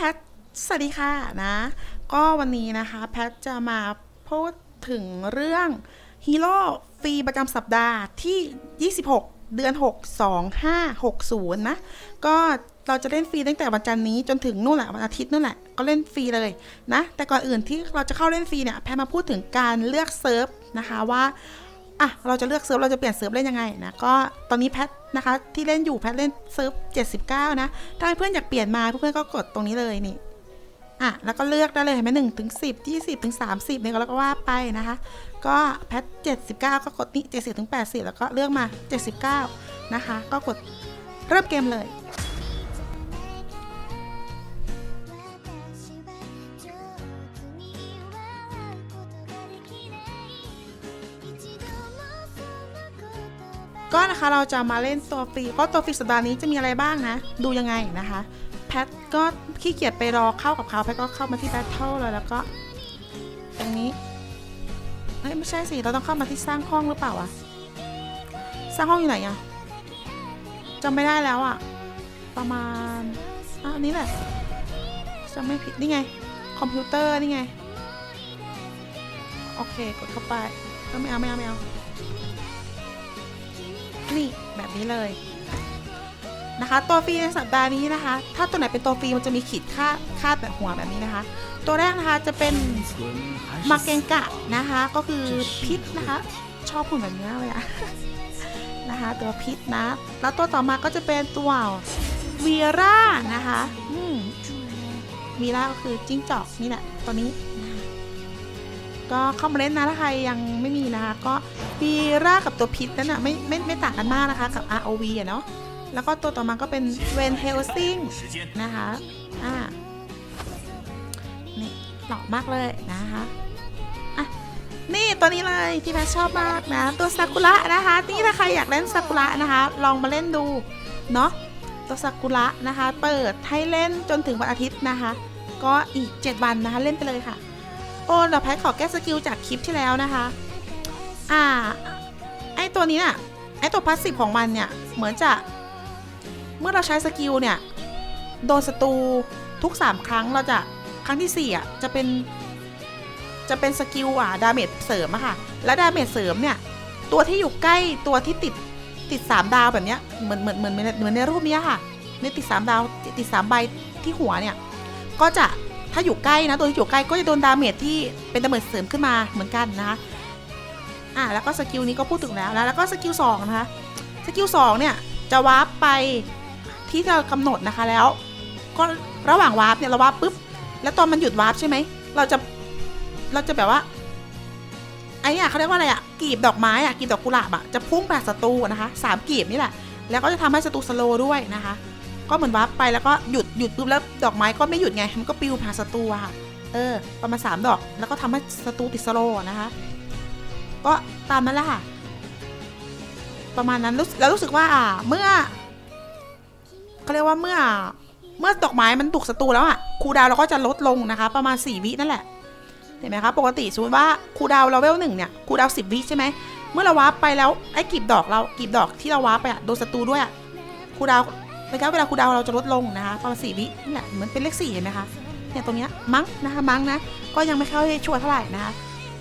แพทสวัสดีค่ะนะ ก็วันนี้นะคะแพทจะมาพูดถึงเรื่องฮีโร่ฟรีประจำสัปดาห์ที่ 26 เดือน 6 2 5 6 0 นะ ก็เราจะเล่นฟรีตั้งแต่วันจันทร์นี้จนถึงนู่นแหละวันอาทิตย์นู่นแหละก็เล่นฟรีเลยนะ แต่ก่อนอื่นที่เราจะเข้าเล่นฟรีเนี่ยแพทมาพูดถึงการเลือกเซิร์ฟนะคะว่า อะเราจะเลือกเซิร์ฟเราจะเปลี่ยนเซิร์ฟเล่นยังไงนะก็ตอนนี้แพทนะคะที่เล่นอยู่แพทเล่นเซิร์ฟ79 นะถ้าเพื่อนอยากเปลี่ยนมาเพื่อนก็กดตรงนี้เลยนี่อะแล้วก็เลือกได้เลยเห็นไหมหนึ่งถึงสิบยี่สิบถึงสามสิบเนี่ยแล้วก็ว่าไปนะคะ ก็แพทเจ็ดสิบเก้าก็กดนี่เจ็ดสิบถึงแปดสิบแล้วก็เลือกมาเจ็ดสิบเก้านะคะ ก็กดเริ่มเกมเลย ก็นะคะเราจะมาเล่นตัวฟรีก็ตัวฟรีสัปดาห์นี้จะมีอะไรบ้างนะ ดูยังไงนะคะ แพทก็ขี้เกียจไปรอเข้ากับเขาแพทก็เข้ามาที่แบทเทิลเลยแล้วก็ตรงนี้เอ้ยไม่ใช่สิ เราต้องเข้ามาที่สร้างห้องหรือเปล่าวะสร้างห้องอยู่ไหนอะจำไม่ได้แล้วอะประมาณอะนนี้แหละจำไม่ผิดนี่ไง คอมพิวเตอร์นี่ไง โอเค กดเข้าไปก็ไม่เอาไม่เอาไม่เอา บนี้เลยนะคะ ตัวฟรีในสัปดาห์นี้นะคะ ถ้าตัวไหนเป็นตัวฟรีมันจะมีขีดค่าค่าแบบหัวแบบนี้นะคะ ตัวแรกนะคะจะเป็นมาเกงกะนะคะ ก็คือพิษนะคะ ชอบหุ่นแบบนี้เลยอะนะคะ ตัวพิษนะ แล้วตัวต่อมาก็จะเป็นตัววีร่านะคะอืมวีร่าก็คือจิ้งจอกนี่แหละตัวนี้ก็เข้ามาเล่นนะถ้าใครยังไม่มีนะคะ ก็ วีร่ากับตัวพิษนั่นนะไม่ไม่ไม่ต่างกันมากนะคะ กับ ROV อะเนาะแล้วก็ตัวต่อมาก็เป็นเวนเฮลซิงนะคะอ่านี่หล่อมากเลยนะคะอะนี่ตัวนี้เลยที่แพทชอบมากนะตัวซากุระนะคะนี่ถ้าใครอยากเล่นซากุระนะคะ ลองมาเล่นดูเนาะตัวซากุระนะคะ เปิดให้เล่นจนถึงวันอาทิตย์นะคะ ก็อีก 7 วันนะคะเล่นไปเลยค่ะ โอ้เดี๋ยวแพทขอแก้สกิลจากคลิปที่แล้วนะคะ อ่า ไอตัวนี้น่ะ ไอตัวพาสซีฟของมันเนี่ย เหมือนจะ เมื่อเราใช้สกิลเนี่ย โดนศัตรูทุก 3 ครั้งเราจะครั้งที่4อะจะเป็น จะเป็นสกิลอะดาเมจเสริมอะค่ะ และดาเมจเสริมเนี่ย ตัวที่อยู่ใกล้ตัวที่ติดติด 3 ดาวแบบเนี้ยเหมือนเหมือนเหมือนเหมือนในรูปนี้ค่ะ ในติด 3 ดาวติด3ใบที่หัวเนี่ย ก็จะถ้าอยู่ใกล้นะตัวที่อยู่ใกล้ก็จะโดนดาเมจที่เป็นดาเมจเสริมขึ้นมาเหมือนกันนะคะ อะแล้วก็สกิลนี้ก็พูดถึงแล้วนะแล้วก็สกิลสองนะคะสกิลสองเนี่ยจะวาร์ปไปที่เรากำหนดนะคะแล้ว ก็ระหว่างวาร์ปเนี่ยเราวาร์ปปุ๊บแล้วตอนมันหยุดวาร์ปใช่ไหมเราจะเราจะแบบว่าไอ้เนี่ยเขาเรียกว่าอะไรอะกีบดอกไม้อะกีบดอกกุหลาบอะจะพุ่งไปหาศัตรูนะคะสามกีบนี่แหละแล้วก็จะทำให้ศัตรูสโลด้วยนะคะ ก็เหมือนวาร์ปไปแล้วก็หยุดหยุดปุ๊บแล้วดอกไม้ก็ไม่หยุดไงมันก็ปิวผ่านศัตรูอะค่ะเออประมาณสามดอก แล้วก็ทำให้ศัตรูติดสโลนะคะ ก็ตามนั้นแหละค่ะ ประมาณนั้นรู้แล้วรู้สึกว่าเมื่อเขาเรียกว่าเมื่อ เมื่อดอกไม้มันถูกศัตรูแล้วอะคูดาวเราก็จะลดลงนะคะ ประมาณ4วินั่นแหละเห็นไหมคะปกติสมมติว่าคูดาวเราเวลหนึ่งเนี่ยคูดาวสิบวิใช่ไหมเมื่อเราวาร์ปไปแล้วไอ้กีบดอกเรากีบดอกที่เราวาร์ปไปอะโดนศัตรูด้วยอะคูดาวน์ระยะเวลาคูดาวเราจะลดลงนะคะประมาณสี่วินี่แหละเหมือนเป็นเลขสี่เห็นไหมคะเนี่ยตรงเนี้ยมั้งนะคะมั้งนะก็ยังไม่ค่อยชัวร์เท่าไหร่นะคะ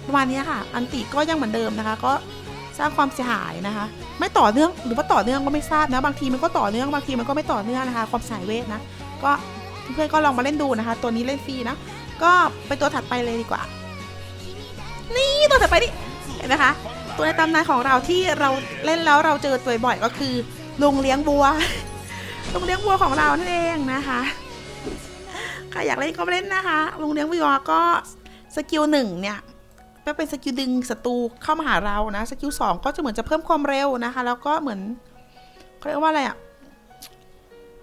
ประมาณนี้ค่ะ อันติก็ยังเหมือนเดิมนะคะ ก็สร้างความเสียหายนะคะ ไม่ต่อเนื่องหรือว่าต่อเนื่องก็ไม่ทราบนะบางทีมันก็ต่อเนื่องบางทีมันก็ไม่ต่อเนื่องนะคะ ความสายเวทนะก็เพื่อนก็ลองมาเล่นดูนะคะ ตัวนี้เล่นฟรีนะก็ไปตัวถัดไปเลยดีกว่า นี่ตัวถัดไปนี่เห็นไหมคะตัวในตำนานของเราที่เราเล่นแล้วเราเจอตัวบ่อยก็คือลุงเลี้ยงบัวลุงเลี้ยงบัวของเรานั่นเองนะคะใครอยากเล่นก็เล่นนะคะลุงเลี้ยงบัวก็สกิลหนึ่งเนี่ย ก็เป็นสกิลดึงศัตรูเข้ามาหาเรานะสกิลสองก็จะเหมือนจะเพิ่มความเร็วนะคะ แล้วก็เหมือนเขาเรียกว่าอะไรอะ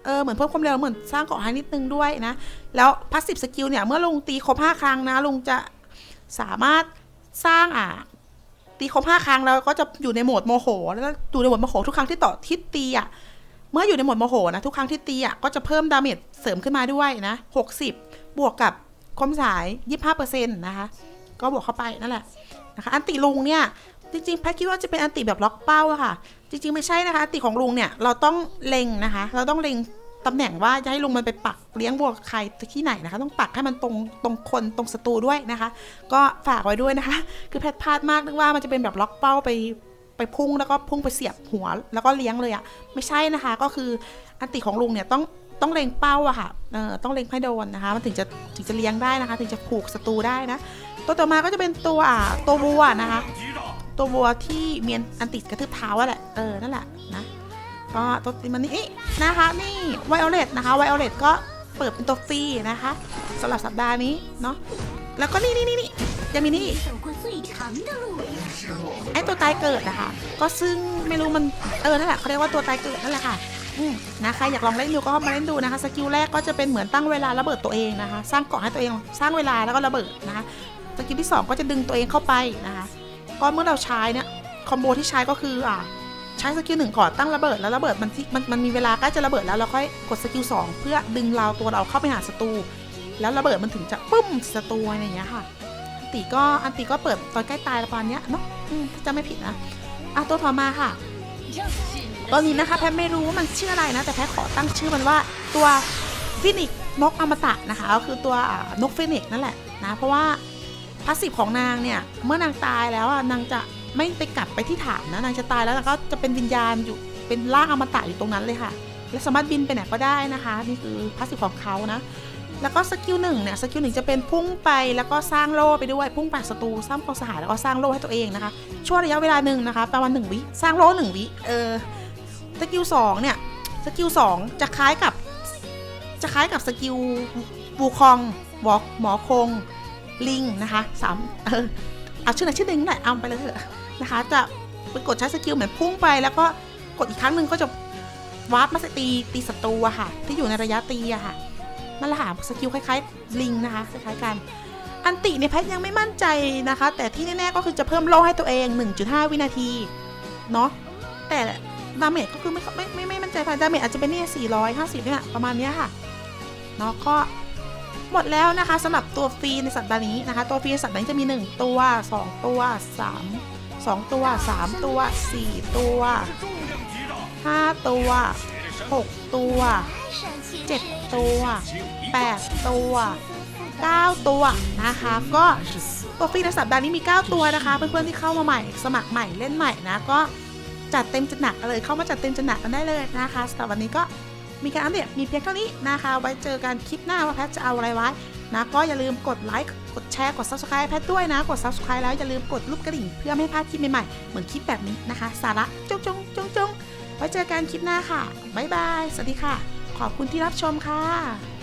เออเหมือนเพิ่มความเร็วเหมือนสร้างเกาะให้นิดนึงด้วยนะ แล้วพาสซีฟสกิลเนี่ย เมื่อลงตีครบ5ครั้งนะ ลุงจะสามารถสร้างอะตีครบ5ครั้งแล้วก็จะอยู่ในโหมดโมโห แล้วอยู่ในโหมดโมโหทุกครั้งที่ต่อที่ตีอะเมื่ออยู่ในโหมดโมโหนะ ทุกครั้งที่ตีอะก็จะเพิ่มดาเมจเสริมขึ้นมาด้วยนะ60 บวกกับความสาย 25%นะคะ ก็บวกเข้าไปนั่นแหละนะคะ อันติลุงเนี่ยจริงๆแพทคิดว่าจะเป็นอันติแบบล็อกเป้าอะค่ะ จริง ๆ ไม่ใช่นะคะ อันติของลุงเนี่ยเราต้องเล็งนะคะ เราต้องเล็งตำแหน่งว่าจะให้ลุงมันไปปักเลี้ยงวัวใครที่ไหนนะคะ ต้องปักให้มันตรงตรงคนตรงศัตรูด้วยนะคะ ก็ฝากไว้ด้วยนะคะ คือแพทพลาดมากนึกว่ามันจะเป็นแบบล็อกเป้าไปไปพุ่งแล้วก็พุ่งไปเสียบหัวแล้วก็เลี้ยงเลยอะไม่ใช่นะคะ ก็คืออันติของลุงเนี่ยต้องต้องเล็งเป้าอะค่ะเออต้องเล็งให้โดนนะคะ มันถึงจะถึงจะเลี้ยงได้นะคะ ถึงจะผูกศัตรูได้นะ ตัวต่อมาก็จะเป็นตัวอ่าตัวบัวนะคะ ตัวบัวที่เมียนอันติดกระทืบเท้าแหละ เออ นั่นแหละนะก็ตัวมันนี่นะคะ นี่ไวโอเลตนะคะ ไวโอเลตก็เปิดเป็นตัวฟรีนะคะสำหรับสัปดาห์นี้เนาะ แล้วก็นี่นี่นี่ยังมีนี่ไอตัวตายเกิดนะคะ ก็ซึ่งไม่รู้มัน เออ นั่นแหละเขาเรียกว่าตัวตายเกิดนั่นแหละค่ะนะใครอยากลองเล่นดูก็มาเล่นดูนะคะ สกิลแรกก็จะเป็นเหมือนตั้งเวลาระเบิดตัวเองนะคะ สร้างเกาะให้ตัวเอง สร้างเวลาแล้วก็ระเบิดนะคะ สกิลที่สองก็จะดึงตัวเองเข้าไปนะคะก็เมื่อเราใช้เนี่ยคอมโบที่ใช้ก็คืออ่าใช้สกิลหนึ่งก่อนตั้งระเบิดแล้วระเบิดมันที่มันมันมีเวลาใกล้จะระเบิดแล้วเราค่อยกดสกิลสองเพื่อดึงเราตัวเราเข้าไปหาศัตรูแล้วระเบิดมันถึงจะปุ้มศัตรูอะไรอย่างเงี้ยค่ะ อันติก็อันติก็เปิดตอนใกล้ตายประมาณเนี้ยเนาะถ้าจะไม่ผิดนะอะตัวต่อมาค่ะตัวนี้นะคะแพทไม่รู้ว่ามันชื่ออะไรนะ แต่แพทขอตั้งชื่อมันว่าตัวฟินิกนกอมตะนะคะก็คือตัวนกฟินิกนั่นแหละนะเพราะว่า พาสซีฟของนางเนี่ย เมื่อนางตายแล้วอะนางจะไม่ไปกลับไปที่ฐานนะนางจะตายแล้วนางก็จะเป็นวิญญาณอยู่เป็นร่างอมตะอยู่ตรงนั้นเลยค่ะ และสามารถบินไปไหนก็ได้นะคะ นี่คือพาสซีฟของเขานะแล้วก็สกิลหนึ่งเนี่ยสกิลหนึ่งจะเป็นพุ่งไปแล้วก็สร้างโล่ไปด้วยพุ่งไปศัตรูสร้างความสหายแล้วก็สร้างโล่ให้ตัวเองนะคะช่วงระยะเวลาหนึ่งนะคะประมาณหนึ่งวิสร้างโล่หนึ่งวิเออสกิลสองเนี่ยสกิลสองจะคล้ายกับจะคล้ายกับสกิลบูคองหมอหมอคง ลิงนะคะสามเออเอาชื่อไหนชื่อหนึ่งแหละเอาไปเลยเถอะนะคะ จะไปกดใช้สกิลเหมือนพุ่งไป แล้วก็กดอีกครั้งหนึ่งก็จะวาร์ปมาตีตีศัตรูอะค่ะ ที่อยู่ในระยะตีอะค่ะนั่นแหละค่ะสกิลคล้ายๆลิงนะคะคล้ายๆกัน อันติเนี่ยแพทยังไม่มั่นใจนะคะ แต่ที่แน่ๆก็คือจะเพิ่มโล่ให้ตัวเอง 1.5 วินาทีเนาะแต่ดาเมจก็คือไม่ไม่ไม่ไม่มั่นใจค่ะดาเมจอาจจะเป็นเนี่ย450เนี่ยประมาณเนี้ยค่ะเนาะก็ หมดแล้วนะคะสำหรับตัวฟรีในสัปดาห์นี้นะคะ ตัวฟรีในสัปดาห์นี้จะมี 1 ตัว 2 ตัว 3 2 ตัว 3 ตัว 4 ตัว 5 ตัว 6 ตัวเจ็ดตัว 8 ตัว 9 ตัวนะคะก็ตัวฟรีในสัปดาห์นี้มี 9 ตัวนะคะ เพื่อนๆที่เข้ามาใหม่ สมัครใหม่เล่นใหม่นะก็จัดเต็มจัดหนักเลยเข้ามาจัดเต็มจัดหนักกันได้เลยนะคะสำหรับวันนี้ก็ มีการอัปเดตมีเพียงเท่านี้นะคะ ไว้เจอกันคลิปหน้าว่าแพทจะเอาอะไรไว้นะก็อย่าลืมกดไลค์กดแชร์กด subscribe แพทด้วยนะ กด subscribe แล้วอย่าลืมกดรูปกระดิ่งเพื่อไม่พลาดคลิปใหม่ๆ เหมือนคลิปแบบนี้นะคะ สาระจงจงจงจงไว้เจอกันคลิปหน้าค่ะบ๊ายบายสวัสดีค่ะ ขอบคุณที่รับชมค่ะ